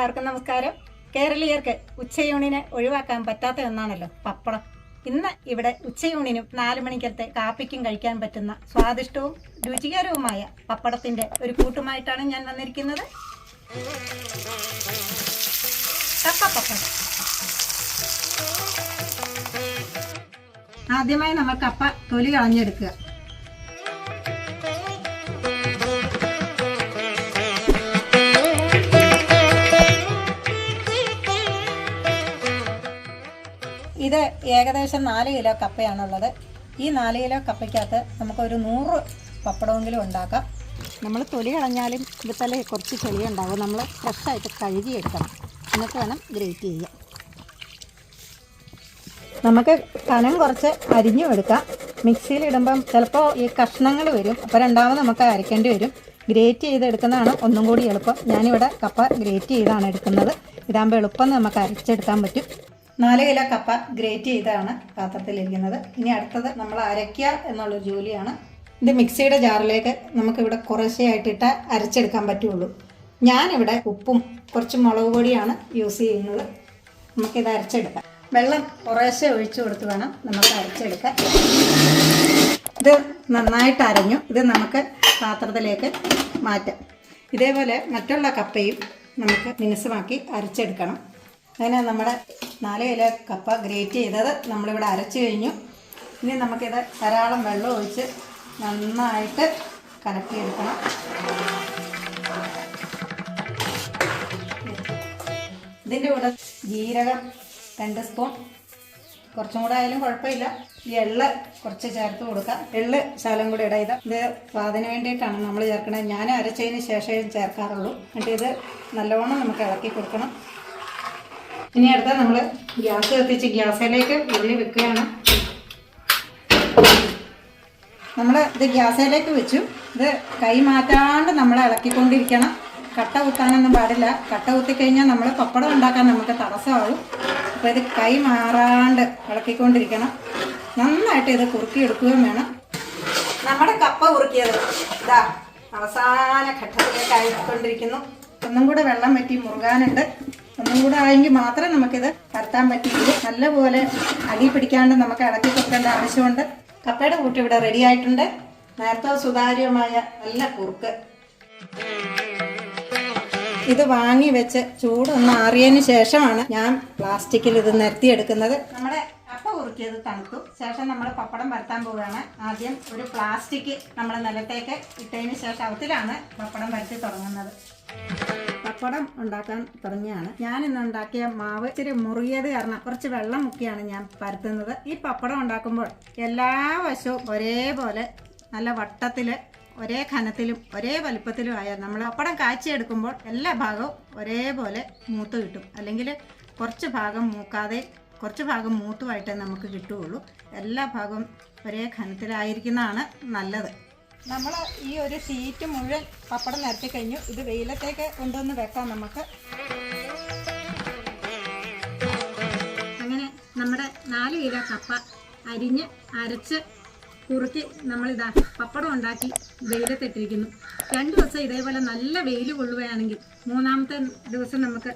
എല്ലാവർക്കും നമസ്കാരം. കേരളീയർക്ക് ഉച്ചയൂണിനെ ഒഴിവാക്കാൻ പറ്റാത്ത ഒന്നാണല്ലോ പപ്പടം. ഇന്ന് ഇവിടെ ഉച്ചയൂണിനും നാല് മണിക്കത്തെ കാപ്പിക്കും കഴിക്കാൻ പറ്റുന്ന സ്വാദിഷ്ടവും രുചികരവുമായ പപ്പടത്തിന്റെ ഒരു കൂട്ടുമായിട്ടാണ് ഞാൻ വന്നിരിക്കുന്നത്. ആദ്യമായി നമ്മൾ കപ്പ തൊലി കളഞ്ഞെടുക്കുക. ഇത് ഏകദേശം നാല് കിലോ കപ്പയാണുള്ളത്. ഈ നാല് കിലോ കപ്പയ്ക്കകത്ത് നമുക്കൊരു നൂറ് പപ്പടമെങ്കിലും ഉണ്ടാക്കാം. നമ്മൾ തൊലി കളഞ്ഞാലും ഇതിൽ കുറച്ച് ചെളി ഉണ്ടാവും. നമ്മൾ ഫ്രഷായിട്ട് കഴുകിയെടുക്കണം. എന്നിട്ട് വേണം ഗ്രേറ്റ് ചെയ്യാം നമുക്ക് കനം കുറച്ച് അരിഞ്ഞു എടുക്കാം. മിക്സിയിൽ ഇടുമ്പം ചിലപ്പോൾ ഈ കഷ്ണങ്ങൾ വരും. അപ്പോൾ രണ്ടാമത് നമുക്ക് അരയ്ക്കേണ്ടി വരും. ഗ്രേറ്റ് ചെയ്തെടുക്കുന്നതാണ് ഒന്നും കൂടി എളുപ്പം. ഞാനിവിടെ കപ്പ ഗ്രേറ്റ് ചെയ്താണ് എടുക്കുന്നത്. ഇതാകുമ്പോൾ എളുപ്പം നമുക്ക് അരച്ചെടുക്കാൻ പറ്റും. നാല് കിലോ കപ്പ ഗ്രേറ്റ് ചെയ്താണ് പാത്രത്തിലിരിക്കുന്നത്. ഇനി അടുത്തത് നമ്മൾ അരയ്ക്കുക എന്നുള്ളൊരു ജോലിയാണ്. ഇത് മിക്സിയുടെ ജാറിലേക്ക് നമുക്കിവിടെ കുറേശ്ശെയായിട്ടിട്ട് അരച്ചെടുക്കാൻ പറ്റുള്ളൂ. ഞാനിവിടെ ഉപ്പും കുറച്ച് മുളക് പൊടിയാണ് യൂസ് ചെയ്യുന്നത്. നമുക്കിത് അരച്ചെടുക്കാം. വെള്ളം കുറേശ്ശെ ഒഴിച്ചു കൊടുത്ത് വേണം നമുക്ക് അരച്ചെടുക്കാൻ. ഇത് നന്നായിട്ട് അരഞ്ഞു. ഇത് നമുക്ക് പാത്രത്തിലേക്ക് മാറ്റാം. ഇതേപോലെ മറ്റുള്ള കപ്പയും നമുക്ക് മിനുസമാക്കി അരച്ചെടുക്കണം. അങ്ങനെ നമ്മുടെ നാല് കിലോ കപ്പ ഗ്രേറ്റ് ചെയ്തത് നമ്മളിവിടെ അരച്ച് കഴിഞ്ഞു. ഇനി നമുക്കിത് ധാരാളം വെള്ളം ഒഴിച്ച് നന്നായിട്ട് കലക്കി എടുക്കണം ഇതിന്റെ കൂടെ ജീരകം രണ്ട് സ്പൂൺ. കുറച്ചും കൂടെ ആയാലും കുഴപ്പമില്ല. ഈ എള്ള് കുറച്ച് ചേർത്ത് കൊടുക്കാം. എള്ള് ശാലം കൂടി ഇട. ഇത് ഇത് സ്വാദിന് വേണ്ടിയിട്ടാണ് നമ്മൾ ചേർക്കുന്നത് ഞാൻ അരച്ചതിന് ശേഷമേ ചേർക്കാറുള്ളൂ. എന്നിട്ട് ഇത് നല്ലവണ്ണം നമുക്ക് ഇളക്കി കൊടുക്കണം. ഇനി അടുത്ത നമ്മൾ ഗ്യാസ് കത്തിച്ച് ഗ്യാസിലേക്ക് ഉള്ളി വെക്കുകയാണ്. നമ്മൾ ഇത് ഗ്യാസിലേക്ക് വെച്ചു. ഇത് കൈ മാറ്റാണ്ട് നമ്മൾ ഇളക്കിക്കൊണ്ടിരിക്കണം. കട്ട കുത്താനൊന്നും പാടില്ല. കട്ട കുത്തിക്കഴിഞ്ഞാൽ നമ്മൾ പപ്പടം ഉണ്ടാക്കാൻ നമുക്ക് തടസ്സമാകും അപ്പോൾ ഇത് കൈ മാറാണ്ട് ഇളക്കിക്കൊണ്ടിരിക്കണം. നന്നായിട്ട് ഇത് കുറുക്കിയെടുക്കുകയും വേണം. നമ്മുടെ കപ്പ കുറുക്കിയത് ഇതാ അവസാന ഘട്ടത്തിലേക്ക് ആയിക്കൊണ്ടിരിക്കുന്നു ഒന്നും കൂടെ വെള്ളം വറ്റി മുറുകാനുണ്ട്. ഒന്നും കൂടെ ആയെങ്കിൽ മാത്രമേ നമുക്കിത് പരത്താൻ പറ്റുള്ളൂ നല്ലപോലെ അടി പിടിക്കാണ്ട് നമുക്ക് ഇളക്കി കൊടുക്കേണ്ട ആവശ്യമുണ്ട്. കപ്പയുടെ കൂട്ട് ഇവിടെ റെഡി ആയിട്ടുണ്ട്. നേരത്തെ സുതാര്യമായ നല്ല കുറുക്ക്. ഇത് വാങ്ങി വെച്ച് ചൂടൊന്ന് ആറിയതിന് ശേഷമാണ് ഞാൻ പ്ലാസ്റ്റിക്കിൽ ഇത് നിരത്തിയെടുക്കുന്നത്. നമ്മുടെ കുറുക്കിയത് തണുത്തു ശേഷം നമ്മൾ പപ്പടം പരത്താൻ പോവുകയാണ്. ആദ്യം ഒരു പ്ലാസ്റ്റിക് നമ്മൾ നിലത്തേക്ക് ഇട്ടതിന് ശേഷം അവത്തിലാണ് പപ്പടം പരത്തി തുടങ്ങുന്നത്. പപ്പടം ഉണ്ടാക്കാൻ തുടങ്ങിയാണ്. ഞാൻ ഇന്ന് ഉണ്ടാക്കിയ മാവ് ഇച്ചിരി മുറിയത് കാരണം കുറച്ച് വെള്ളം മുക്കിയാണ് ഞാൻ പരത്തുന്നത്. ഈ പപ്പടം ഉണ്ടാക്കുമ്പോൾ എല്ലാ വശവും ഒരേപോലെ നല്ല വട്ടത്തിൽ ഒരേ ഘനത്തിലും ഒരേ വലുപ്പത്തിലും ആയാൽ നമ്മൾ പപ്പടം കാച്ചിയെടുക്കുമ്പോൾ എല്ലാ ഭാഗവും ഒരേപോലെ മൂത്ത് കിട്ടും. അല്ലെങ്കിൽ കുറച്ച് ഭാഗം മൂക്കാതെ കുറച്ച് ഭാഗം മൂത്തുമായിട്ടേ നമുക്ക് കിട്ടുകയുള്ളൂ. എല്ലാ ഭാഗവും ഒരേ ഘനത്തിലായിരിക്കുന്നതാണ് നല്ലത്. നമ്മൾ ഈ ഒരു ഷീറ്റ് മുഴുവൻ പപ്പടം നിരത്തി കഴിഞ്ഞു. ഇത് വെയിലത്തേക്ക് കൊണ്ടുവന്ന് വെക്കാം നമുക്ക്. അങ്ങനെ നമ്മുടെ നാല് കിലോ കപ്പ അരിഞ്ഞ് അരച്ച് കുറുക്കി നമ്മളിതാ പപ്പടം ഉണ്ടാക്കി വെയിലത്തിട്ടിരിക്കുന്നു. രണ്ട് ദിവസം ഇതേപോലെ നല്ല വെയിൽ കൊള്ളുകയാണെങ്കിൽ മൂന്നാമത്തെ ദിവസം നമുക്ക്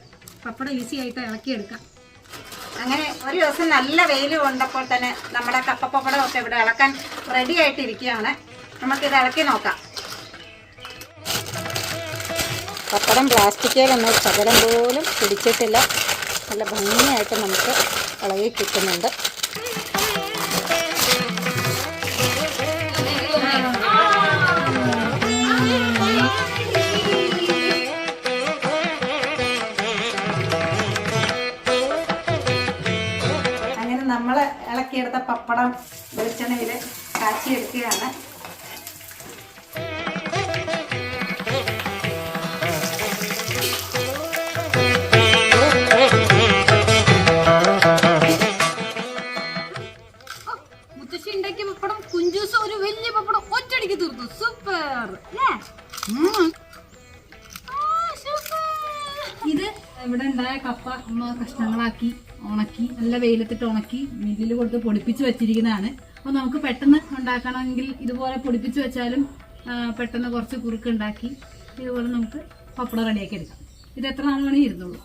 പപ്പടം ഈസി ആയിട്ട് ഇളക്കിയെടുക്കാം. അങ്ങനെ ഒരു ദിവസം നല്ല വെയിൽ കൊണ്ടപ്പോൾ തന്നെ നമ്മുടെ കപ്പപ്പപ്പടം ഒക്കെ ഇവിടെ ഇളക്കാൻ റെഡി ആയിട്ടിരിക്കുകയാണ്. നമുക്കിത് ഇളക്കി നോക്കാം. പപ്പടം പ്ലാസ്റ്റിക്കിലൊന്നും ചകരം പോലും പിടിച്ചിട്ടില്ല. നല്ല ഭംഗിയായിട്ട് നമുക്ക് ഇളകി കിട്ടുന്നുണ്ട്. ഇളക്കിയെടുത്ത പപ്പടം വെളിച്ചെണ്ണയിൽ കാച്ചിയെടുക്കുകയാണ്. ഇവിടെ ഉണ്ടായ കപ്പ അമ്മ കഷ്ണങ്ങളാക്കി ഉണക്കി നല്ല വെയിലത്തിട്ട് ഉണക്കി മില്ലിൽ കൊടുത്ത് പൊടിപ്പിച്ച് വെച്ചിരിക്കുന്നതാണ്. അപ്പോൾ നമുക്ക് പെട്ടെന്ന് ഉണ്ടാക്കണമെങ്കിൽ ഇതുപോലെ പൊടിപ്പിച്ച് വെച്ചാലും പെട്ടെന്ന് കുറച്ച് കുറുക്ക് ഉണ്ടാക്കി ഇതുപോലെ നമുക്ക് പപ്പട റെഡിയാക്കി എടുക്കാം. ഇത് എത്ര നാൾ വേണമെങ്കിൽ ഇരുന്നുള്ളൂ